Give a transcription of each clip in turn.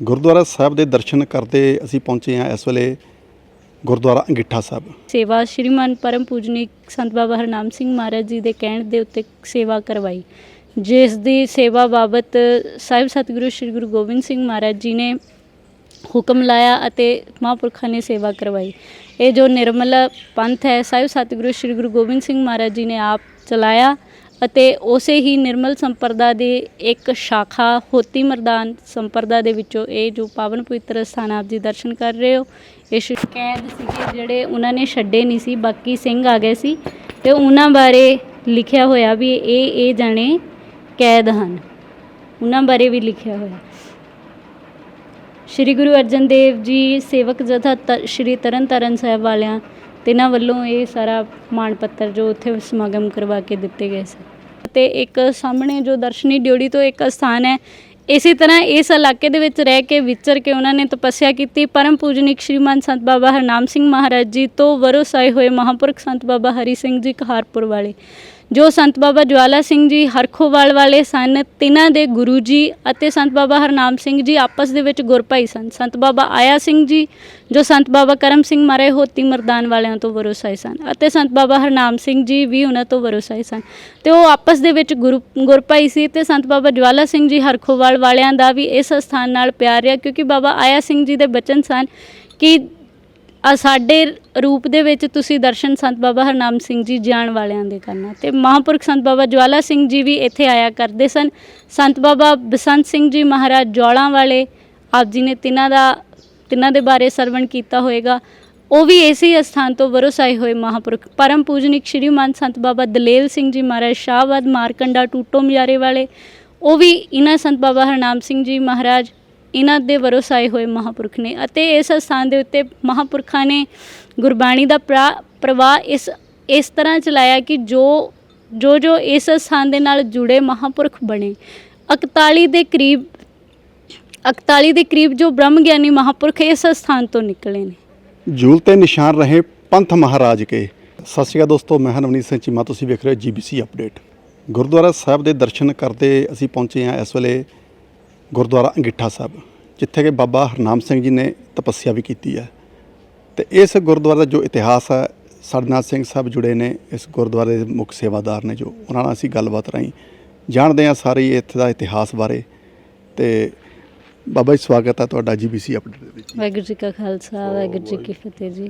ਗੁਰਦੁਆਰਾ ਸਾਹਿਬ ਦੇ ਦਰਸ਼ਨ ਕਰਦੇ ਅਸੀਂ ਪਹੁੰਚੇ ਹਾਂ ਇਸ ਵੇਲੇ ਗੁਰਦੁਆਰਾ ਅੰਗੀਠਾ ਸਾਹਿਬ। ਸੇਵਾ ਸ਼੍ਰੀਮਾਨ ਪਰਮ ਪੂਜਨੀਕ ਸੰਤ ਬਾਬਾ ਹਰਨਾਮ ਸਿੰਘ ਮਹਾਰਾਜ ਜੀ ਦੇ ਕਹਿਣ ਦੇ ਉੱਤੇ ਸੇਵਾ ਕਰਵਾਈ, ਜਿਸ ਦੀ ਸੇਵਾ ਬਾਬਤ ਸਾਹਿਬ ਸਤਿਗੁਰੂ ਸ੍ਰੀ ਗੁਰੂ ਗੋਬਿੰਦ ਸਿੰਘ ਮਹਾਰਾਜ ਜੀ ਨੇ ਹੁਕਮ ਲਾਇਆ ਅਤੇ ਮਹਾਂਪੁਰਖਾਂ ਨੇ ਸੇਵਾ ਕਰਵਾਈ। ਇਹ ਜੋ ਨਿਰਮਲ ਪੰਥ ਹੈ, ਸਾਹਿਬ ਸਤਿਗੁਰੂ ਸ੍ਰੀ ਗੁਰੂ ਗੋਬਿੰਦ ਸਿੰਘ ਮਹਾਰਾਜ ਜੀ ਨੇ ਆਪ ਚਲਾਇਆ ਅਤੇ ਉਸੇ ਹੀ ਨਿਰਮਲ ਸੰਪਰਦਾ ਦੇ ਇੱਕ ਸ਼ਾਖਾ ਹੋਤੀ ਮਰਦਾਨ ਸੰਪਰਦਾ ਦੇ ਵਿੱਚੋਂ ਇਹ ਜੋ ਪਾਵਨ ਪਵਿੱਤਰ ਸਥਾਨ ਆਪ ਜੀ ਦਰਸ਼ਨ ਕਰ ਰਹੇ ਹੋ, ਇਹ ਸ਼- ਕੈਦ ਸੀਗੇ ਜਿਹੜੇ ਉਹਨਾਂ ਨੇ ਛੱਡੇ ਨਹੀਂ ਸੀ, ਬਾਕੀ ਸਿੰਘ ਆ ਗਏ ਸੀ ਤੇ ਉਹਨਾਂ ਬਾਰੇ ਲਿਖਿਆ ਹੋਇਆ ਵੀ ਇਹ ਇਹ ਜਾਣੇ ਕੈਦ ਹਨ। ਉਹਨਾਂ ਬਾਰੇ ਵੀ ਲਿਖਿਆ ਹੋਇਆ। ਸ਼੍ਰੀ ਗੁਰੂ ਅਰਜਨ ਦੇਵ ਜੀ ਸੇਵਕ ਜਥਾ ਤ- ਸ਼੍ਰੀ ਤਰਨਤਾਰਨ ਸਾਹਿਬ ਵਾਲਿਆਂ ਤਿਨਾਂ ਵੱਲੋਂ ਇਹ ਸਾਰਾ ਮਾਣ ਪੱਤਰ ਜੋ ਉੱਥੇ ਸਮਾਗਮ ਕਰਵਾ ਕੇ ਦਿੱਤੇ ਗਏ ਸੀ। ਤੇ ਇੱਕ ਸਾਹਮਣੇ ਜੋ ਦਰਸ਼ਨੀ ਡਿਉੜੀ ਤੋਂ ਇੱਕ ਸਥਾਨ ਹੈ, ਇਸੇ ਤਰ੍ਹਾਂ ਇਸ ਇਲਾਕੇ ਦੇ ਵਿੱਚ ਰਹਿ ਕੇ ਵਿਚਰ ਕੇ ਉਹਨਾਂ ਨੇ ਤਪੱਸਿਆ ਕੀਤੀ। ਪਰਮ ਪੂਜਨੀਕ ਸ਼੍ਰੀਮਾਨ ਸੰਤ ਬਾਬਾ ਹਰਨਾਮ ਸਿੰਘ ਮਹਾਰਾਜ ਜੀ ਤੋਂ ਵਰੋਸਾਏ ਹੋਏ ਮਹਾਂਪੁਰਖ ਸੰਤ ਬਾਬਾ ਹਰੀ ਸਿੰਘ ਜੀ ਕਹਾਰਪੁਰ ਵਾਲੇ। ਜੋ ਸੰਤ ਬਾਬਾ ਜਵਾਲਾ ਸਿੰਘ ਜੀ ਹਰਖੋਵਾਲ ਵਾਲੇ ਸਨ, ਤਿਨਾਂ ਦੇ ਗੁਰੂ ਜੀ ਅਤੇ ਸੰਤ ਬਾਬਾ ਹਰਨਾਮ ਸਿੰਘ ਜੀ ਆਪਸ ਦੇ ਵਿੱਚ ਗੁਰਭਾਈ ਸਨ। ਸੰਤ ਬਾਬਾ ਆਇਆ ਸਿੰਘ ਜੀ, ਜੋ ਸੰਤ ਬਾਬਾ ਕਰਮ ਸਿੰਘ ਮਾਰੇ ਹੋਤੀ ਮਰਦਾਨ ਵਾਲਿਆਂ ਤੋਂ ਵਰੋਸਾਏ ਸਨ ਅਤੇ ਸੰਤ ਬਾਬਾ ਹਰਨਾਮ ਸਿੰਘ ਜੀ ਵੀ ਉਹਨਾਂ ਤੋਂ ਵਰੋਸਾਏ ਸਨ। ਤੇ ਉਹ ਆਪਸ ਦੇ ਵਿੱਚ ਗੁਰੂ ਗੁਰਭਾਈ ਸੀ ਤੇ ਸੰਤ ਬਾਬਾ ਜਵਾਲਾ ਸਿੰਘ ਜੀ ਹਰਖੋਵਾਲ ਵਾਲਿਆਂ ਦਾ ਵੀ ਇਸ ਸਥਾਨ ਨਾਲ ਪਿਆਰ ਰਿਹਾ ਕਿਉਂਕਿ ਬਾਬਾ ਆਇਆ ਸਿੰਘ ਜੀ ਦੇ ਬਚਨ ਸਨ ਕਿ ਆ ਸਾਡੇ ਰੂਪ ਦੇ ਵਿੱਚ ਤੁਸੀਂ ਦਰਸ਼ਨ ਸੰਤ ਬਾਬਾ ਹਰਨਾਮ ਸਿੰਘ ਜੀ ਜਾਣ ਵਾਲਿਆਂ ਦੇ ਕਰਨਾ। ਤੇ ਮਹਾਂਪੁਰਖ ਸੰਤ ਬਾਬਾ ਜਵਾਲਾ ਸਿੰਘ ਜੀ ਵੀ ਇੱਥੇ ਆਇਆ ਕਰਦੇ ਸਨ। ਸੰਤ ਬਾਬਾ ਬਸੰਤ ਸਿੰਘ ਜੀ ਮਹਾਰਾਜ ਜੌਲਾਂ ਵਾਲੇ, ਆਪ ਜੀ ਨੇ ਤਿਨਾਂ ਦਾ, ਤਿਨਾਂ ਦੇ ਬਾਰੇ ਸਰਵਣ ਕੀਤਾ ਹੋਏਗਾ। ਉਹ ਵੀ ਇਸੇ ਹੀ ਸਥਾਨ ਤੋਂ ਵਰੋਸਾਏ ਹੋਏ ਮਹਾਂਪੁਰਖ ਪਰਮ ਪੂਜਨਿਕ ਸ਼੍ਰੀਮਾਨ ਸੰਤ ਬਾਬਾ ਦਲੇਲ ਸਿੰਘ ਜੀ ਮਹਾਰਾਜ ਸ਼ਾਹਬਾਦ ਮਾਰਕੰਡਾ ਟੂਟੋ ਮਿਆਰੇ ਵਾਲੇ, ਉਹ ਵੀ ਇਹਨਾਂ ਸੰਤ ਬਾਬਾ ਹਰਨਾਮ ਸਿੰਘ ਜੀ ਮਹਾਰਾਜ ਇਹਨਾਂ ਦੇ ਵਰੋਸਾਏ ਹੋਏ ਮਹਾਂਪੁਰਖ ਨੇ ਅਤੇ ਇਸ ਸਥਾਨ ਦੇ ਉੱਤੇ ਮਹਾਂਪੁਰਖਾਂ ਨੇ ਗੁਰਬਾਣੀ ਦਾ ਪ੍ਰਵਾਹ ਇਸ ਇਸ ਤਰ੍ਹਾਂ ਚਲਾਇਆ ਕਿ ਜੋ ਜੋ ਜੋ ਇਸ ਸਥਾਨ ਦੇ ਨਾਲ ਜੁੜੇ ਮਹਾਂਪੁਰਖ ਬਣੇ। 41 ਦੇ ਕਰੀਬ 41 ਦੇ ਕਰੀਬ ਜੋ ਬ੍ਰਹਮ ਗਿਆਨੀ ਮਹਾਂਪੁਰਖ ਇਸ ਸਥਾਨ ਤੋਂ ਨਿਕਲੇ ਨੇ। ਜੂਲ ਤੇ ਨਿਸ਼ਾਨ ਰਹੇ ਪੰਥ ਮਹਾਰਾਜ ਕੇ। ਸਤਿ ਸ਼੍ਰੀ ਅਕਾਲ ਦੋਸਤੋ, ਮੈਂ ਹਾਂ ਸਿੰਘ ਚੀਮਾ, ਤੁਸੀਂ ਵੇਖ ਰਹੇ ਹੋ ਜੀਬੀਸੀ ਅਪਡੇਟ। ਗੁਰਦੁਆਰਾ ਸਾਹਿਬ ਦੇ ਦਰਸ਼ਨ ਕਰਦੇ ਅਸੀਂ ਪਹੁੰਚੇ ਹਾਂ ਇਸ ਵੇਲੇ ਗੁਰਦੁਆਰਾ ਅੰਗੀਠਾ ਸਾਹਿਬ ਜਿੱਥੇ ਕਿ ਬਾਬਾ ਹਰਨਾਮ ਸਿੰਘ ਜੀ ਨੇ ਤਪੱਸਿਆ ਵੀ ਕੀਤੀ ਹੈ। ਤੇ ਇਸ ਗੁਰਦੁਆਰੇ ਦਾ ਜੋ ਇਤਿਹਾਸ ਹੈ ਸਾਡੇ ਨਾਲ ਸਿੰਘ ਸਾਹਿਬ ਜੁੜੇ ਨੇ ਇਸ ਗੁਰਦੁਆਰੇ ਦੇ ਮੁੱਖ ਸੇਵਾਦਾਰ ਨੇ ਜੋ ਉਹਨਾਂ ਨਾਲ ਅਸੀਂ ਗੱਲਬਾਤ ਰਾਹੀਂ ਜਾਣਦੇ ਹਾਂ ਸਾਰੀ ਇੱਥੇ ਦਾ ਇਤਿਹਾਸ ਬਾਰੇ। ਤੇ ਬਾਬਾ ਜੀ ਸਵਾਗਤ ਹੈ ਤੁਹਾਡਾ ਜੀਬੀਸੀ ਅਪਡੇਟ ਦੇ ਵਿੱਚ। ਵਾਹਿਗੁਰੂ ਜੀ ਕਾ ਖਾਲਸਾ ਵਾਹਿਗੁਰੂ ਜੀ ਕੀ ਫਤਿਹ ਜੀ।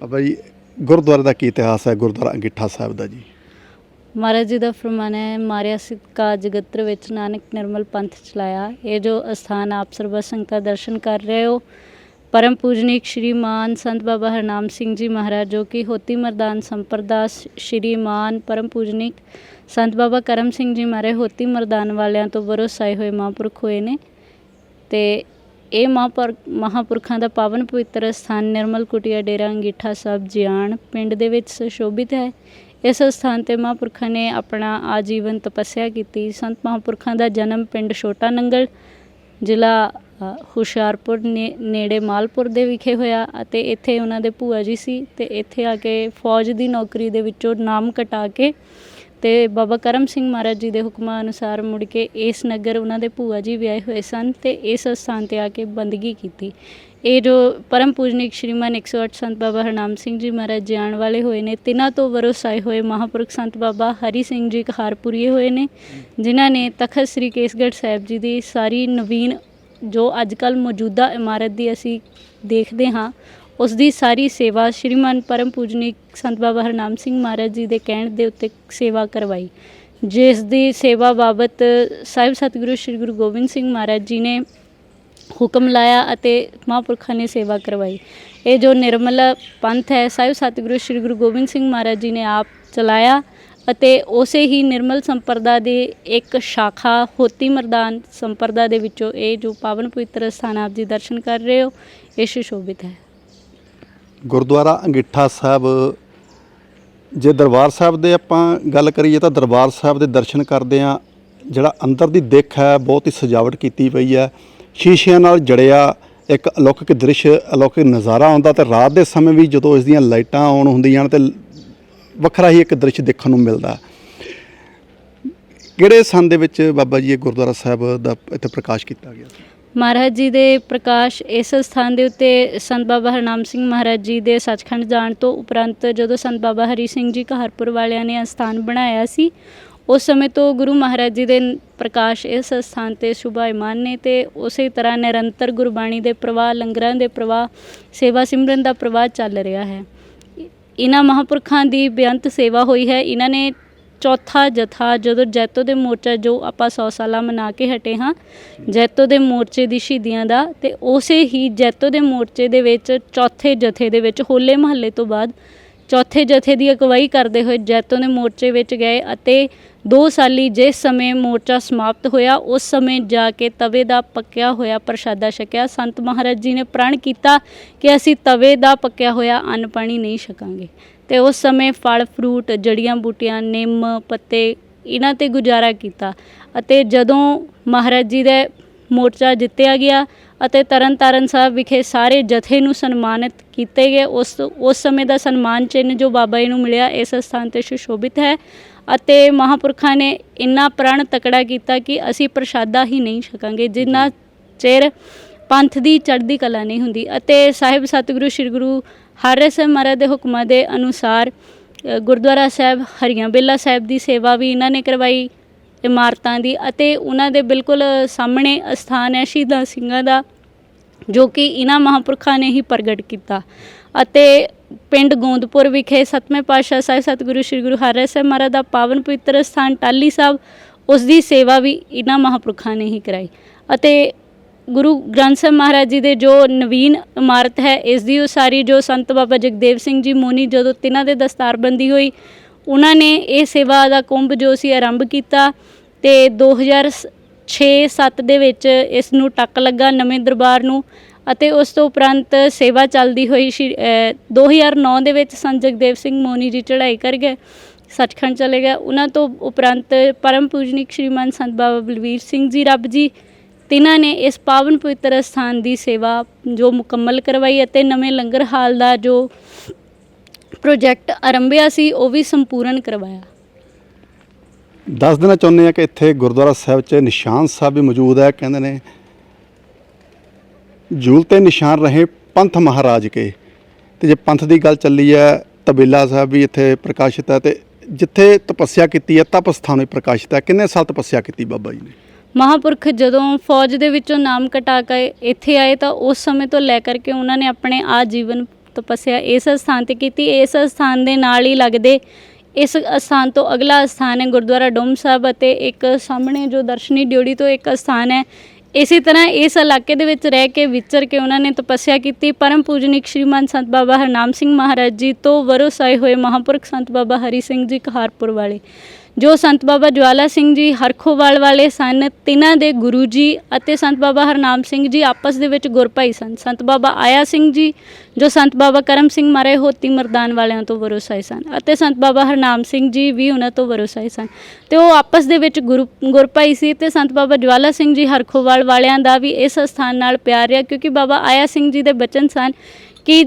ਬਾਬਾ ਜੀ ਗੁਰਦੁਆਰੇ ਦਾ ਕੀ ਇਤਿਹਾਸ ਹੈ ਗੁਰਦੁਆਰਾ ਅੰਗੀਠਾ ਸਾਹਿਬ ਦਾ ਜੀ? ਮਹਾਰਾਜ ਜੀ ਦਾ ਫਰਮਾਨ ਹੈ, ਮਾਰਿਆ ਸਿੱਕਾ ਜਗਤਰ ਵਿੱਚ ਨਾਨਕ ਨਿਰਮਲ ਪੰਥ ਚਲਾਇਆ। ਇਹ ਜੋ ਅਸਥਾਨ ਆਪ ਸਰਬ ਸੰਗਤਾਂ ਦਰਸ਼ਨ ਕਰ ਰਹੇ ਹੋ, ਪਰਮ ਪੂਜਨੀਕ ਸ਼੍ਰੀਮਾਨ ਸੰਤ ਬਾਬਾ ਹਰਨਾਮ ਸਿੰਘ ਜੀ ਮਹਾਰਾਜ, ਜੋ ਕਿ ਹੋਤੀ ਮਰਦਾਨ ਸੰਪਰਦਾਸ ਸ- ਸ਼੍ਰੀਮਾਨ ਪਰਮ ਪੂਜਨੀਕ ਸੰਤ ਬਾਬਾ ਕਰਮ ਸਿੰਘ ਜੀ ਮਹਾਰਾਜ ਹੋਤੀ ਮਰਦਾਨ ਵਾਲਿਆਂ ਤੋਂ ਵਰੋਸਾਏ ਹੋਏ ਮਹਾਂਪੁਰਖ ਹੋਏ ਨੇ। ਤੇ ਇਹ ਮਹਾਂਪੁਰ, ਮਹਾਂਪੁਰਖਾਂ ਦਾ ਪਾਵਨ ਪਵਿੱਤਰ ਸਥਾਨ ਨਿਰਮਲ ਕੁਟੀਆ ਡੇਰਾ ਅੰਗੀਠਾ ਸਾਹਿਬ ਜਿਆਣ ਪਿੰਡ ਦੇ ਵਿੱਚ ਸੁਸ਼ੋਭਿਤ ਹੈ। ਇਸ ਸਥਾਨ ਤੇ ਮਹਾਂਪੁਰਖਾਂ ਨੇ ਆਪਣਾ ਆਜੀਵਨ ਤਪੱਸਿਆ ਕੀਤੀ। ਸੰਤ ਮਹਾਂਪੁਰਖਾਂ ਦਾ ਜਨਮ ਪਿੰਡ ਛੋਟਾ ਨੰਗਲ, ਜ਼ਿਲ੍ਹਾ ਹੁਸ਼ਿਆਰਪੁਰ ਨੇੜੇ ਮਾਲਪੁਰ ਦੇ ਵਿਖੇ ਹੋਇਆ ਅਤੇ ਇੱਥੇ ਉਹਨਾਂ ਦੇ ਭੂਆ ਜੀ ਸੀ ਤੇ ਇੱਥੇ ਆ ਕੇ ਫੌਜ ਦੀ ਨੌਕਰੀ ਦੇ ਵਿੱਚੋਂ ਨਾਮ ਕਟਾ ਕੇ ਤੇ ਬਾਬਾ ਕਰਮ ਸਿੰਘ ਮਹਾਰਾਜ ਜੀ ਦੇ ਹੁਕਮਾਂ ਅਨੁਸਾਰ ਮੁੜ ਕੇ ਇਸ ਨਗਰ ਉਹਨਾਂ ਦੇ ਭੂਆ ਜੀ ਵਿਆਹੇ ਹੋਏ ਸਨ ਤੇ ਇਸ ਸਥਾਨ ਤੇ ਆ ਕੇ ਬੰਦਗੀ ਕੀਤੀ। ਇਹ ਜੋ ਪਰਮ ਪੂਜਨੀਕ ਸ਼੍ਰੀਮਾਨ 108 ਸੰਤ ਬਾਬਾ ਹਰਨਾਮ ਸਿੰਘ ਜੀ ਮਹਾਰਾਜ ਜਾਣ ਵਾਲੇ ਹੋਏ ਨੇ, ਤਿਨਾਂ ਤੋਂ ਵਰੋਸਾਏ ਹੋਏ ਮਹਾਂਪੁਰਖ ਸੰਤ ਬਾਬਾ ਹਰੀ ਸਿੰਘ ਜੀ ਕਹਾਰਪੁਰੀਏ ਹੋਏ ਨੇ, ਜਿਨ੍ਹਾਂ ਨੇ ਤਖਤ ਸ੍ਰੀ ਕੇਸਗੜ੍ਹ ਸਾਹਿਬ ਜੀ ਦੀ ਸਾਰੀ ਨਵੀਨ ਜੋ ਅੱਜ ਕੱਲ ਮੌਜੂਦਾ ਇਮਾਰਤ ਦੀ ਅਸੀਂ ਦੇਖਦੇ ਹਾਂ, ਉਸ ਦੀ ਸਾਰੀ ਸੇਵਾ ਸ਼੍ਰੀਮਾਨ ਪਰਮ ਪੂਜਨੀਕ ਸੰਤ ਬਾਬਾ ਹਰਨਾਮ ਸਿੰਘ ਮਹਾਰਾਜ ਜੀ ਦੇ ਕਹਿਣ ਦੇ ਉੱਤੇ ਸੇਵਾ ਕਰਵਾਈ। ਜਿਸ ਦੀ ਸੇਵਾ ਬਾਬਤ ਸਾਹਿਬ ਸਤਿਗੁਰੂ ਸ੍ਰੀ ਗੁਰੂ ਗੋਬਿੰਦ ਸਿੰਘ ਮਹਾਰਾਜ ਜੀ ਨੇ ਹੁਕਮ ਲਾਇਆ ਅਤੇ ਮਹਾਂਪੁਰਖਾਂ ਨੇ ਸੇਵਾ ਕਰਵਾਈ। ਇਹ ਜੋ ਨਿਰਮਲ ਪੰਥ ਹੈ ਸਾਹਿਬ ਸਤਿਗੁਰੂ ਸ੍ਰੀ ਗੁਰੂ ਗੋਬਿੰਦ ਸਿੰਘ ਮਹਾਰਾਜ ਜੀ ਨੇ ਆਪ ਚਲਾਇਆ ਅਤੇ ਉਸੇ ਹੀ ਨਿਰਮਲ ਸੰਪਰਦਾ ਦੇ ਇੱਕ ਸ਼ਾਖਾ ਹੋਤੀ ਮਰਦਾਨ ਸੰਪਰਦਾ ਦੇ ਵਿੱਚੋਂ ਇਹ ਜੋ ਪਾਵਨ ਪਵਿੱਤਰ ਸਥਾਨ ਆਪ ਜੀ ਦਰਸ਼ਨ ਕਰ ਰਹੇ ਹੋ, ਇਹ ਸੁਸ਼ੋਭਿਤ ਹੈ। ਗੁਰਦੁਆਰਾ ਅੰਗਿੱਠਾ ਸਾਹਿਬ, ਜੇ ਦਰਬਾਰ ਸਾਹਿਬ ਦੇ ਆਪਾਂ ਗੱਲ ਕਰੀਏ ਤਾਂ ਦਰਬਾਰ ਸਾਹਿਬ ਦੇ ਦਰਸ਼ਨ ਕਰਦੇ ਆ ਜਿਹੜਾ ਅੰਦਰ ਦੀ ਦਿੱਖ ਹੈ, ਬਹੁਤ ਹੀ ਸਜਾਵਟ ਕੀਤੀ ਪਈ ਹੈ। ਸ਼ੀਸ਼ਿਆਂ ਨਾਲ ਜੜਿਆ ਇੱਕ ਅਲੌਕਿਕ ਦ੍ਰਿਸ਼, ਅਲੌਕਿਕ ਨਜ਼ਾਰਾ ਆਉਂਦਾ ਤੇ ਰਾਤ ਦੇ ਸਮੇਂ ਵੀ ਜਦੋਂ ਇਸ ਦੀਆਂ ਲਾਈਟਾਂ ਆਨ ਹੁੰਦੀਆਂ ਨੇ ਤੇ ਵੱਖਰਾ ਹੀ ਇੱਕ ਦ੍ਰਿਸ਼ ਦੇਖਣ ਨੂੰ ਮਿਲਦਾ। ਕਿਹੜੇ ਸੰਨ ਦੇ ਵਿੱਚ ਬਾਬਾ ਜੀ ਇਹ ਗੁਰਦੁਆਰਾ ਸਾਹਿਬ ਦਾ ਇੱਥੇ ਪ੍ਰਕਾਸ਼ ਕੀਤਾ ਗਿਆ? ਸੀ ਮਹਾਰਾਜ ਜੀ ਦੇ ਪ੍ਰਕਾਸ਼ ਇਸ ਸਥਾਨ ਦੇ ਉੱਤੇ ਸੰਤ ਬਾਬਾ ਹਰਨਾਮ ਸਿੰਘ ਮਹਾਰਾਜ ਜੀ ਦੇ ਸੱਚਖੰਡ ਜਾਣ ਤੋਂ ਉਪਰੰਤ ਜਦੋਂ ਸੰਤ ਬਾਬਾ ਹਰੀ ਸਿੰਘ ਜੀ ਕਹਾਰਪੁਰ ਵਾਲਿਆਂ ਨੇ ਅਸਥਾਨ ਬਣਾਇਆ ਸੀ ਉਸ ਸਮੇਂ ਤੋਂ ਗੁਰੂ ਮਹਾਰਾਜ ਜੀ ਦੇ ਪ੍ਰਕਾਸ਼ ਇਸ ਸਥਾਨ ਤੇ ਸ਼ੁਭਾਇਮਾਨ ਨੇ ਤੇ ਉਸੇ ਤਰ੍ਹਾਂ ਨਿਰੰਤਰ ਗੁਰਬਾਣੀ ਦੇ ਪ੍ਰਵਾਹ, ਲੰਗਰਾਂ ਦੇ ਪ੍ਰਵਾਹ, ਸੇਵਾ ਸਿਮਰਨ ਦਾ ਪ੍ਰਵਾਹ ਚੱਲ ਰਿਹਾ ਹੈ। ਇਹਨਾਂ ਮਹਾਂਪੁਰਖਾਂ ਦੀ ਬੇਅੰਤ ਸੇਵਾ ਹੋਈ ਹੈ। ਇਹਨਾਂ ਨੇ ਚੌਥਾ ਜਥਾ ਜਦੋਂ ਜੈਤੋ ਦੇ ਮੋਰਚਾ ਜੋ ਆਪਾਂ 100 ਸਾਲਾ ਮਨਾ ਕੇ ਹਟੇ ਹਾਂ, ਜੈਤੋ ਦੇ ਮੋਰਚੇ ਦੀ ਸ਼ਹੀਦੀਆਂ ਦਾ ਤੇ ਉਸੇ ਹੀ ਜੈਤੋ ਦੇ ਮੋਰਚੇ ਦੇ ਵਿੱਚ ਚੌਥੇ ਜਥੇ ਦੇ ਵਿੱਚ ਹੋਲੇ ਮਹੱਲੇ ਤੋਂ ਬਾਅਦ ਚੌਥੇ ਜਥੇ ਦੀ ਅਗਵਾਈ ਕਰਦੇ ਹੋਏ ਜੈਤੋ ਦੇ ਮੋਰਚੇ ਵਿੱਚ ਗਏ ਅਤੇ 2 ਸਾਲੀ ਜਿਸ ਸਮੇਂ ਮੋਰਚਾ ਸਮਾਪਤ ਹੋਇਆ, ਉਸ ਸਮੇਂ ਜਾ ਕੇ ਤਵੇ ਦਾ ਪੱਕਿਆ ਹੋਇਆ ਪ੍ਰਸ਼ਾਦਾ ਛਕਿਆ। ਸੰਤ ਮਹਾਰਾਜ ਜੀ ਨੇ ਪ੍ਰਣ ਕੀਤਾ ਕਿ ਅਸੀਂ ਤਵੇ ਦਾ ਪੱਕਿਆ ਹੋਇਆ ਅੰਨ ਪਾਣੀ ਨਹੀਂ ਛਕਾਂਗੇ। ਤੇ ਉਸ ਸਮੇਂ ਫਲ, ਫਰੂਟ, ਜੜੀਆਂ ਬੂਟੀਆਂ, ਨਿੰਮ, ਪੱਤੇ ਇਹਨਾਂ ਤੇ ਗੁਜ਼ਾਰਾ ਕੀਤਾ ਅਤੇ ਜਦੋਂ ਮਹਾਰਾਜ ਜੀ ਦਾ ਮੋਰਚਾ ਜਿੱਤਿਆ ਗਿਆ ਅਤੇ ਤਰਨਤਾਰਨ ਸਾਹਿਬ ਵਿਖੇ ਸਾਰੇ ਜਥੇ ਨੂੰ ਸਨਮਾਨਿਤ ਕੀਤੇ ਗਏ। ਉਸ ਉਸ ਸਮੇਂ ਦਾ ਸਨਮਾਨ ਚਿੰਨ੍ਹ ਜੋ ਬਾਬਾ ਜੀ ਨੂੰ ਮਿਲਿਆ, ਇਸ ਸਥਾਨ ਤੇ ਸੁਸ਼ੋਭਿਤ ਹੈ ਅਤੇ ਮਹਾਂਪੁਰਖਾਂ ਨੇ ਇੰਨਾ ਪ੍ਰਣ ਤਕੜਾ ਕੀਤਾ ਕਿ ਅਸੀਂ ਪ੍ਰਸ਼ਾਦਾ ਹੀ ਨਹੀਂ ਛਕਾਂਗੇ। ਜਿੰਨਾ ਚਿਰ ਪੰਥ ਦੀ ਚੜ੍ਹਦੀ ਕਲਾ ਨਹੀਂ ਹੁੰਦੀ ਅਤੇ ਸਾਹਿਬ ਸਤਿਗੁਰੂ ਸ੍ਰੀ ਗੁਰੂ ਹਰਿ ਸਾਹਿਬ ਮਹਾਰਾਜ ਦੇ ਹੁਕਮਾਂ ਦੇ ਅਨੁਸਾਰ ਗੁਰਦੁਆਰਾ ਸਾਹਿਬ ਹਰੀਆਂ ਬੇਲਾ ਸਾਹਿਬ ਦੀ ਸੇਵਾ ਵੀ ਇਹਨਾਂ ਨੇ ਕਰਵਾਈ। ਇਮਾਰਤਾਂ ਦੀ ਅਤੇ ਉਹਨਾਂ ਦੇ ਬਿਲਕੁਲ ਸਾਹਮਣੇ ਅਸਥਾਨ ਹੈ ਸ਼ਹੀਦਾਂ ਸਿੰਘਾਂ ਦਾ, ਜੋ ਕਿ ਇਹਨਾਂ ਮਹਾਂਪੁਰਖਾਂ ਨੇ ਹੀ ਪ੍ਰਗਟ ਕੀਤਾ। ਅਤੇ ਪਿੰਡ ਗੋਂਦਪੁਰ ਵਿਖੇ ਸਤਵੇਂ ਪਾਤਸ਼ਾਹ ਸਾਹਿਬ ਸਤਿਗੁਰੂ ਸ੍ਰੀ ਗੁਰੂ ਹਰਿ ਸਾਹਿਬ ਮਹਾਰਾਜ ਦਾ ਪਾਵਨ ਪਵਿੱਤਰ ਸਥਾਨ ਟਾਲੀ ਸਾਹਿਬ, ਉਸ ਦੀ ਸੇਵਾ ਵੀ ਇਹਨਾਂ ਮਹਾਂਪੁਰਖਾਂ ਨੇ ਹੀ ਕਰਾਈ। ਅਤੇ ਗੁਰੂ ਗ੍ਰੰਥ ਸਾਹਿਬ ਮਹਾਰਾਜ ਜੀ ਦੇ ਜੋ ਨਵੀਨ ਇਮਾਰਤ ਹੈ, ਇਸ ਦੀ ਉਸਾਰੀ ਜੋ ਸੰਤ ਬਾਬਾ ਜਗਦੇਵ ਸਿੰਘ ਜੀ ਮੋਨੀ ਜਦੋਂ ਤਿਨਾਂ ਦੇ ਦਸਤਾਰਬੰਦੀ ਹੋਈ ਉਹਨਾਂ ਨੇ ਇਹ ਸੇਵਾ ਦਾ ਕੁੰਭ ਜੋ ਸੀ ਆਰੰਭ ਕੀਤਾ ਤੇ 2006-7 ਦੇ ਵਿੱਚ ਇਸ ਨੂੰ ਟੱਕ ਲੱਗਾ ਨਵੇਂ ਦਰਬਾਰ ਨੂੰ ਅਤੇ ਉਸ ਤੋਂ ਉਪਰੰਤ ਸੇਵਾ ਚੱਲਦੀ ਹੋਈ ਸ਼੍ਰੀ- ਅ, 2009 ਦੇ ਵਿੱਚ ਸੰਤ ਜਗਦੇਵ ਸਿੰਘ ਮੋਨੀ ਜੀ ਚੜ੍ਹਾਈ ਕਰ ਗਏ ਸੱਚਖੰਡ ਚਲੇ ਗਏ। ਉਹਨਾਂ ਤੋਂ ਉਪਰੰਤ ਪਰਮ ਪੂਜਨੀਕ ਸ਼੍ਰੀਮਾਨ ਸੰਤ ਬਾਬਾ ਬਲਵੀਰ ਸਿੰਘ ਜੀ ਰੱਬ ਜੀ ਤਿਨਾਂ ਨੇ ਇਸ ਪਾਵਨ ਪਵਿੱਤਰ ਸਥਾਨ ਦੀ ਸੇਵਾ ਜੋ ਮੁਕੰਮਲ ਕਰਵਾਈ ਅਤੇ ਨਵੇਂ ਲੰਗਰ ਹਾਲ ਦਾ ਜੋ ਪ੍ਰੋਜੈਕਟ ਆਰੰਭਿਆ ਸੀ ਉਹ ਵੀ ਸੰਪੂਰਨ ਕਰਵਾਇਆ। ਦੱਸ ਦੇਣਾ ਚਾਹੁੰਦੇ ਆ ਕਿ ਇੱਥੇ ਗੁਰਦੁਆਰਾ ਸਾਹਿਬ 'ਚ ਨਿਸ਼ਾਨ ਸਾਹਿਬ ਵੀ ਮੌਜੂਦ ਹੈ ਕਹਿੰਦੇ ਨੇ ਜੂਲ ਤੇ ਨਿਸ਼ਾਨ ਰਹੇ ਪੰਥ ਮਹਾਰਾਜ ਕੇ। ਤੇ ਜੇ ਪੰਥ ਦੀ ਗੱਲ ਚੱਲੀ ਹੈ ਤਬੇਲਾ ਸਾਹਿਬ ਵੀ ਇੱਥੇ ਪ੍ਰਕਾਸ਼ਿਤ ਹੈ ਤੇ ਜਿੱਥੇ ਤਪੱਸਿਆ ਕੀਤੀ ਹੈ ਤਪ ਸਥਾਨ ਵੀ ਪ੍ਰਕਾਸ਼ਿਤ ਹੈ। ਕਿੰਨੇ ਸਾਲ ਤਪੱਸਿਆ ਕੀਤੀ ਬਾਬਾ ਜੀ ਨੇ? ਮਹਾਂਪੁਰਖ ਜਦੋਂ ਫੌਜ ਦੇ ਵਿੱਚੋਂ ਨਾਮ ਕਟਾ ਕੇ ਇੱਥੇ ਆਏ ਤਾਂ ਉਸ ਸਮੇਂ ਤੋਂ ਲੈ ਕਰਕੇ ਉਹਨਾਂ ਨੇ ਆਪਣੇ ਆ ਜੀਵਨ ਤਪੱਸਿਆ ਇਸ ਸਥਾਨ ਤੇ ਕੀਤੀ, ਇਸ ਸਥਾਨ ਦੇ ਨਾਲ ਹੀ ਲੱਗਦੇ, ਇਸ ਸਥਾਨ ਤੋਂ ਅਗਲਾ ਸਥਾਨ ਹੈ ਗੁਰਦੁਆਰਾ ਡੋਮ ਸਾਹਿਬ ਅਤੇ ਇੱਕ ਸਾਹਮਣੇ ਜੋ ਦਰਸ਼ਨੀ ਡਿਓੜੀ ਤੋਂ ਇੱਕ ਸਥਾਨ ਹੈ, ਇਸੇ ਤਰ੍ਹਾਂ ਇਸ ਇਲਾਕੇ ਦੇ ਵਿੱਚ ਰਹਿ ਕੇ ਵਿਚਰ ਕੇ ਉਹਨਾਂ ਨੇ ਤਪੱਸਿਆ ਕੀਤੀ, ਪਰਮ ਪੂਜਨੀਕ ਸ਼੍ਰੀਮਾਨ ਸੰਤ ਬਾਬਾ ਹਰਨਾਮ ਸਿੰਘ ਮਹਾਰਾਜ ਜੀ ਤੋਂ ਵਰੋਸਾਏ ਹੋਏ ਮਹਾਂਪੁਰਖ ਸੰਤ ਬਾਬਾ ਹਰੀ ਸਿੰਘ ਜੀ ਕਹਾਰਪੁਰ ਵਾਲੇ। ਜੋ ਸੰਤ ਬਾਬਾ ਜਵਾਲਾ ਸਿੰਘ ਜੀ ਹਰਖੋਵਾਲ ਵਾਲੇ ਸਨ, ਤਿਨਾਂ ਦੇ ਗੁਰੂ ਜੀ ਅਤੇ ਸੰਤ ਬਾਬਾ ਹਰਨਾਮ ਸਿੰਘ ਜੀ ਆਪਸ ਦੇ ਵਿੱਚ ਗੁਰਭਾਈ ਸਨ। ਸੰਤ ਬਾਬਾ ਆਇਆ ਸਿੰਘ ਜੀ, ਜੋ ਸੰਤ ਬਾਬਾ ਕਰਮ ਸਿੰਘ ਮਾਰੇ ਹੋਤੀ ਮਰਦਾਨ ਵਾਲਿਆਂ ਤੋਂ ਵਰੋਸਾਏ ਸਨ ਅਤੇ ਸੰਤ ਬਾਬਾ ਹਰਨਾਮ ਸਿੰਘ ਜੀ ਵੀ ਉਹਨਾਂ ਤੋਂ ਵਰੋਸਾਏ ਸਨ। ਤੇ ਉਹ ਆਪਸ ਦੇ ਵਿੱਚ ਗੁਰੂ, ਗੁਰਭਾਈ ਸੀ ਤੇ ਸੰਤ ਬਾਬਾ ਜਵਾਲਾ ਸਿੰਘ ਜੀ ਹਰਖੋਵਾਲ ਵਾਲਿਆਂ ਦਾ ਵੀ ਇਸ ਸਥਾਨ ਨਾਲ ਪਿਆਰ ਰਿਹਾ ਕਿਉਂਕਿ ਬਾਬਾ ਆਇਆ ਸਿੰਘ ਜੀ ਦੇ ਬਚਨ ਸਨ ਕਿ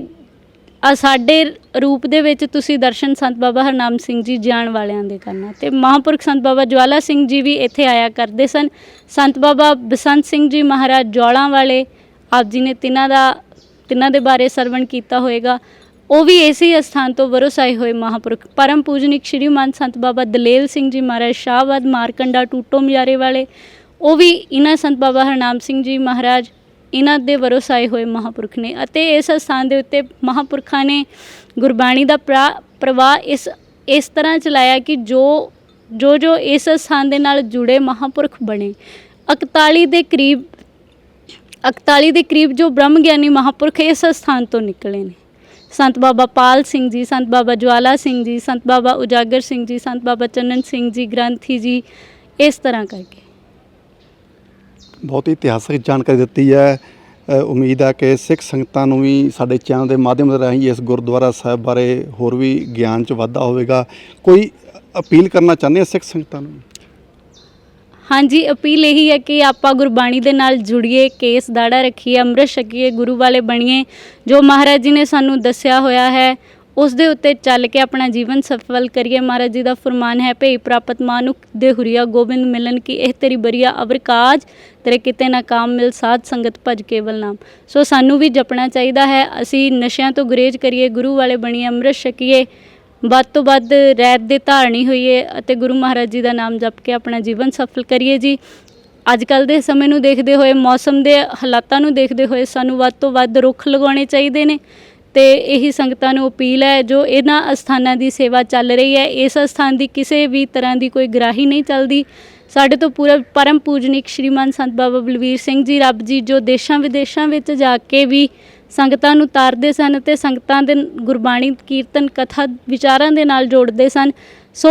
ਆ ਸਾਡੇ ਰੂਪ ਦੇ ਵਿੱਚ ਤੁਸੀਂ ਦਰਸ਼ਨ ਸੰਤ ਬਾਬਾ ਹਰਨਾਮ ਸਿੰਘ ਜੀ ਜਾਣ ਵਾਲਿਆਂ ਦੇ ਕਰਨਾ ਤੇ। ਮਹਾਂਪੁਰਖ ਸੰਤ ਬਾਬਾ ਜਵਾਲਾ ਸਿੰਘ ਜੀ ਵੀ ਇੱਥੇ ਆਇਆ ਕਰਦੇ ਸਨ। ਸੰਤ ਬਾਬਾ ਬਸੰਤ ਸਿੰਘ ਜੀ ਮਹਾਰਾਜ ਜੌਲਾਂ ਵਾਲੇ, ਆਪ ਜੀ ਨੇ ਤਿਨਾਂ ਦਾ, ਤਿਨਾਂ ਦੇ ਬਾਰੇ ਸਰਵਣ ਕੀਤਾ ਹੋਵੇਗਾ ਉਹ ਵੀ ਇਸੇ ਸਥਾਨ ਤੋਂ ਵਰੋਸਾਏ ਹੋਏ ਮਹਾਂਪੁਰਖ। ਪਰਮ ਪੂਜਨੀਕ ਸ਼੍ਰੀਮਾਨ ਸੰਤ ਬਾਬਾ ਦਲੇਲ ਸਿੰਘ ਜੀ ਮਹਾਰਾਜ ਸ਼ਾਹਬਾਦ ਮਾਰਕੰਡਾ, ਟੂਟੋ ਮਿਆਰੇ ਵਾਲੇ, ਉਹ ਵੀ ਇਹਨਾਂ ਸੰਤ ਬਾਬਾ ਹਰਨਾਮ ਸਿੰਘ ਜੀ ਮਹਾਰਾਜ ਇਹਨਾਂ ਦੇ ਵਰੋਸਾਏ ਹੋਏ ਮਹਾਂਪੁਰਖ ਨੇ ਅਤੇ ਇਸ ਸਥਾਨ ਦੇ ਉੱਤੇ ਮਹਾਂਪੁਰਖਾਂ ਨੇ ਗੁਰਬਾਣੀ ਦਾ ਪ੍ਰਾ- ਪ੍ਰਵਾਹ ਇਸ ਇਸ ਤਰ੍ਹਾਂ ਚਲਾਇਆ ਕਿ ਜੋ ਜੋ ਜੋ ਇਸ ਸਥਾਨ ਦੇ ਨਾਲ ਜੁੜੇ ਮਹਾਂਪੁਰਖ ਬਣੇ। 41 ਦੇ ਕਰੀਬ 41 ਦੇ ਕਰੀਬ ਜੋ ਬ੍ਰਹਮ ਗਿਆਨੀ ਮਹਾਂਪੁਰਖ ਇਸ ਸਥਾਨ ਤੋਂ ਨਿਕਲੇ ਨੇ। ਸੰਤ ਬਾਬਾ ਪਾਲ ਸਿੰਘ ਜੀ, ਸੰਤ ਬਾਬਾ ਜਵਾਲਾ ਸਿੰਘ ਜੀ, ਸੰਤ ਬਾਬਾ ਉਜਾਗਰ ਸਿੰਘ ਜੀ, ਸੰਤ ਬਾਬਾ ਚੰਨਨ ਸਿੰਘ ਜੀ, ਗ੍ਰੰਥੀ ਜੀ, ਇਸ ਤਰ੍ਹਾਂ ਕਰਕੇ। ਬਹੁਤ ਹੀ ਇਤਿਹਾਸਕ ਜਾਣਕਾਰੀ ਦਿੱਤੀ ਹੈ। ਉਮੀਦ ਹੈ ਕਿ ਸਿੱਖ ਸੰਗਤਾਂ ਨੂੰ ਵੀ ਸਾਡੇ ਚੈਨਲ ਦੇ ਮਾਧਿਅਮ ਦੇ ਰਾਹੀਂ ਇਸ ਗੁਰਦੁਆਰਾ ਸਾਹਿਬ ਬਾਰੇ ਹੋਰ ਵੀ ਗਿਆਨ 'ਚ ਵਾਧਾ ਹੋਵੇਗਾ। ਕੋਈ ਅਪੀਲ ਕਰਨਾ ਚਾਹੁੰਦੇ ਆ ਸਿੱਖ ਸੰਗਤਾਂ ਨੂੰ? ਹਾਂਜੀ, ਅਪੀਲ ਇਹੀ ਹੈ ਕਿ ਆਪਾਂ ਗੁਰਬਾਣੀ ਦੇ ਨਾਲ ਜੁੜੀਏ, ਕੇਸ ਦਾੜਾ ਰੱਖੀਏ, ਅੰਮ੍ਰਿਤ ਛਕੀਏ, ਗੁਰੂ ਵਾਲੇ ਬਣੀਏ। ਜੋ ਮਹਾਰਾਜ ਜੀ ਨੇ ਸਾਨੂੰ ਦੱਸਿਆ ਹੋਇਆ ਹੈ ਉਸ ਦੇ ਉੱਤੇ ਚੱਲ ਕੇ ਆਪਣਾ ਜੀਵਨ ਸਫਲ ਕਰੀਏ। ਮਹਾਰਾਜ ਜੀ ਦਾ ਫਰਮਾਨ ਹੈ, ਭਈ ਪ੍ਰਾਪਤ ਮਾਨੁਖ ਦੇ ਹੁਰੀਆ ਗੋਬਿੰਦ ਮਿਲਨ ਕੀ, ਇਹ ਤੇਰੀ ਬਰੀਆ ਅਵਰ ਕਾਜ, ਤੇਰੇ ਕਿਤੇ ਨਾ ਕਾਮ ਮਿਲ ਸਾਧ ਸੰਗਤ ਭਜ ਕੇਵਲ ਨਾਮ। ਸੋ ਸਾਨੂੰ ਵੀ ਜਪਣਾ ਚਾਹੀਦਾ ਹੈ। ਅਸੀਂ ਨਸ਼ਿਆਂ ਤੋਂ ਗੁਰੇਜ਼ ਕਰੀਏ, ਗੁਰੂ ਵਾਲੇ ਬਣੀਏ, ਅੰਮ੍ਰਿਤ ਛਕੀਏ। ਵੱਧ ਤੋਂ ਵੱਧ ਰਹਿਤ ਦੇ ਧਾਰਨੀ ਹੋਈਏ ਅਤੇ ਗੁਰੂ ਮਹਾਰਾਜ ਜੀ ਦਾ ਨਾਮ ਜਪ ਕੇ ਆਪਣਾ ਜੀਵਨ ਸਫਲ ਕਰੀਏ ਜੀ। ਅੱਜ ਕੱਲ ਦੇ ਸਮੇਂ ਨੂੰ ਦੇਖਦੇ ਹੋਏ, ਮੌਸਮ ਦੇ ਹਾਲਾਤਾਂ ਨੂੰ ਦੇਖਦੇ ਹੋਏ ਸਾਨੂੰ ਵੱਧ ਤੋਂ ਵੱਧ ਰੁੱਖ ਲਗਾਉਣੇ ਚਾਹੀਦੇ ਨੇ। ਤੇ ਇਹੀ ਸੰਗਤਾਂ ਨੂੰ ਅਪੀਲ ਹੈ, ਜੋ ਇਹਨਾਂ ਅਸਥਾਨਾਂ ਦੀ ਸੇਵਾ ਚੱਲ ਰਹੀ ਹੈ, ਇਸ ਅਸਥਾਨ ਦੀ ਕਿਸੇ ਵੀ ਤਰ੍ਹਾਂ ਦੀ ਕੋਈ ਗ੍ਰਾਹੀ ਨਹੀਂ ਚੱਲਦੀ। ਸਾਡੇ ਤੋਂ ਪੂਰਾ ਪਰਮ ਪੂਜਨੀਕ ਸ਼੍ਰੀਮਾਨ ਸੰਤ ਬਾਬਾ ਬਲਵੀਰ ਸਿੰਘ ਜੀ, ਰੱਬ ਜੀ, ਜੋ ਦੇਸ਼ਾਂ ਵਿਦੇਸ਼ਾਂ ਵਿੱਚ ਜਾ ਕੇ ਵੀ ਸੰਗਤਾਂ ਨੂੰ ਤਾਰਦੇ ਸਨ ਤੇ ਸੰਗਤਾਂ ਦੇ ਗੁਰਬਾਣੀ, ਕੀਰਤਨ, ਕਥਾ, ਵਿਚਾਰਾਂ ਦੇ ਨਾਲ ਜੋੜਦੇ ਸਨ, ਸੋ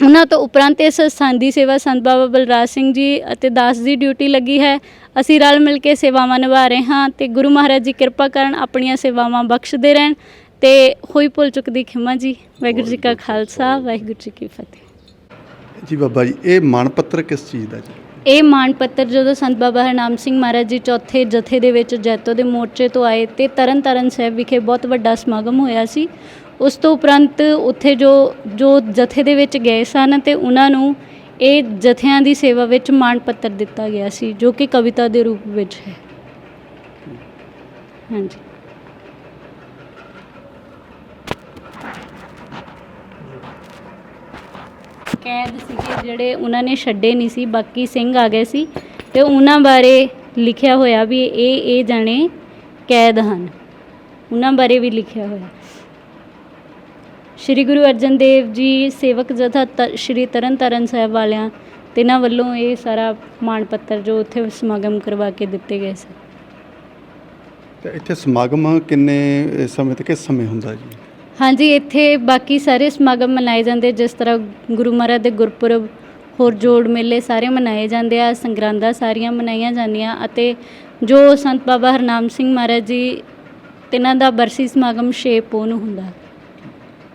ਉਹਨਾਂ ਤੋਂ ਉਪਰੰਤ ਇਸ ਸਥਾਨ ਦੀ ਸੇਵਾ ਸੰਤ ਬਾਬਾ ਬਲਰਾਜ ਸਿੰਘ ਜੀ ਅਤੇ ਦਾਸ ਦੀ ਡਿਊਟੀ ਲੱਗੀ ਹੈ। ਅਸੀਂ ਰਲ ਮਿਲ ਕੇ ਸੇਵਾਵਾਂ ਨਿਭਾ ਰਹੇ ਹਾਂ ਤੇ ਗੁਰੂ ਮਹਾਰਾਜ ਜੀ ਕਿਰਪਾ ਕਰਨ ਆਪਣੀਆਂ ਸੇਵਾਵਾਂ ਬਖਸ਼ਦੇ ਰਹਿਣ। ਤੇ ਹੋਈ ਭੁੱਲ ਚੁੱਕ ਦੀ ਖਿਮਾ ਜੀ ਵਾਹਿਗੁਰੂ ਜੀ ਕਾ ਖਾਲਸਾ ਵਾਹਿਗੁਰੂ ਜੀ ਕੀ ਫਤਿਹ। ਜੀ ਬਾਬਾ ਜੀ ਇਹ ਮਾਣ ਪੱਤਰ ਕਿਸ ਚੀਜ਼ ਦਾ ਜੀ? ਇਹ ਮਾਣ ਪੱਤਰ ਜਦੋਂ ਸੰਤ ਬਾਬਾ ਹਰਨਾਮ ਸਿੰਘ ਮਹਾਰਾਜ ਜੀ ਚੌਥੇ ਜਥੇ ਦੇ ਵਿੱਚ ਜੈਤੋ ਦੇ ਮੋਰਚੇ ਤੋਂ ਆਏ ਤੇ ਤਰਨ ਤਾਰਨ ਸਾਹਿਬ ਵਿਖੇ ਬਹੁਤ ਵੱਡਾ ਸਮਾਗਮ ਹੋਇਆ ਸੀ। ਉਸ ਤੋਂ ਉਪਰੰਤ ਉੱਥੇ ਜੋ ਜੋ ਜਥੇ ਦੇ ਵਿੱਚ ਗਏ ਸਨ ਤੇ ਉਹਨਾਂ ਨੂੰ ਇਹ ਜਥਿਆਂ ਦੀ ਸੇਵਾ ਵਿੱਚ ਮਾਣ ਪੱਤਰ ਦਿੱਤਾ ਗਿਆ ਸੀ, ਜੋ ਕਿ ਕਵਿਤਾ ਦੇ ਰੂਪ ਵਿੱਚ ਹੈ। ਹਾਂਜੀ। ਕੈਦ ਸੀਗੇ ਜਿਹੜੇ ਉਹਨਾਂ ਨੇ ਛੱਡੇ ਨਹੀਂ ਸੀ, ਬਾਕੀ ਸਿੰਘ ਆ ਗਏ ਸੀ ਤੇ ਉਹਨਾਂ ਬਾਰੇ ਲਿਖਿਆ ਹੋਇਆ ਵੀ ਇਹ ਇਹ ਜਾਣੇ ਕੈਦ ਹਨ। ਉਹਨਾਂ ਬਾਰੇ ਵੀ ਲਿਖਿਆ ਹੋਇਆ। ਸ਼੍ਰੀ ਗੁਰੂ ਅਰਜਨ ਦੇਵ ਜੀ ਸੇਵਕ ਜਥਾ ਤ- ਸ਼੍ਰੀ ਤਰਨ ਤਾਰਨ ਸਾਹਿਬ ਵਾਲਿਆਂ ਤਿਨਾਂ ਵੱਲੋਂ ਇਹ ਸਾਰਾ ਮਾਣ ਪੱਤਰ ਜੋ ਉੱਥੇ ਸਮਾਗਮ ਕਰਵਾ ਕੇ ਦਿੱਤੇ ਗਏ ਸੀ। ਤੇ ਇੱਥੇ ਸਮਾਗਮ ਕਿੰਨੇ ਸਮੇਂ ਤੇ ਕਿਸ ਸਮੇਂ ਹੁੰਦਾ ਜੀ? ਹਾਂਜੀ ਇੱਥੇ ਬਾਕੀ ਸਾਰੇ ਸਮਾਗਮ ਮਨਾਏ ਜਾਂਦੇ ਜਿਸ ਤਰ੍ਹਾਂ ਗੁਰੂ ਮਹਾਰਾਜ ਦੇ ਗੁਰਪੁਰਬ ਹੋਰ ਜੋੜ ਮੇਲੇ ਸਾਰੇ ਮਨਾਏ ਜਾਂਦੇ ਆ ਸੰਗਰਾਂਦਾਂ ਸਾਰੀਆਂ ਮਨਾਈਆਂ ਜਾਂਦੀਆਂ ਅਤੇ ਜੋ ਸੰਤ ਬਾਬਾ ਹਰਨਾਮ ਸਿੰਘ ਮਹਾਰਾਜ ਜੀ ਤਿਨਾਂ ਦਾ ਬਰਸੀ ਸਮਾਗਮ 6 ਪੋਹ ਨੂੰ ਹੁੰਦਾ।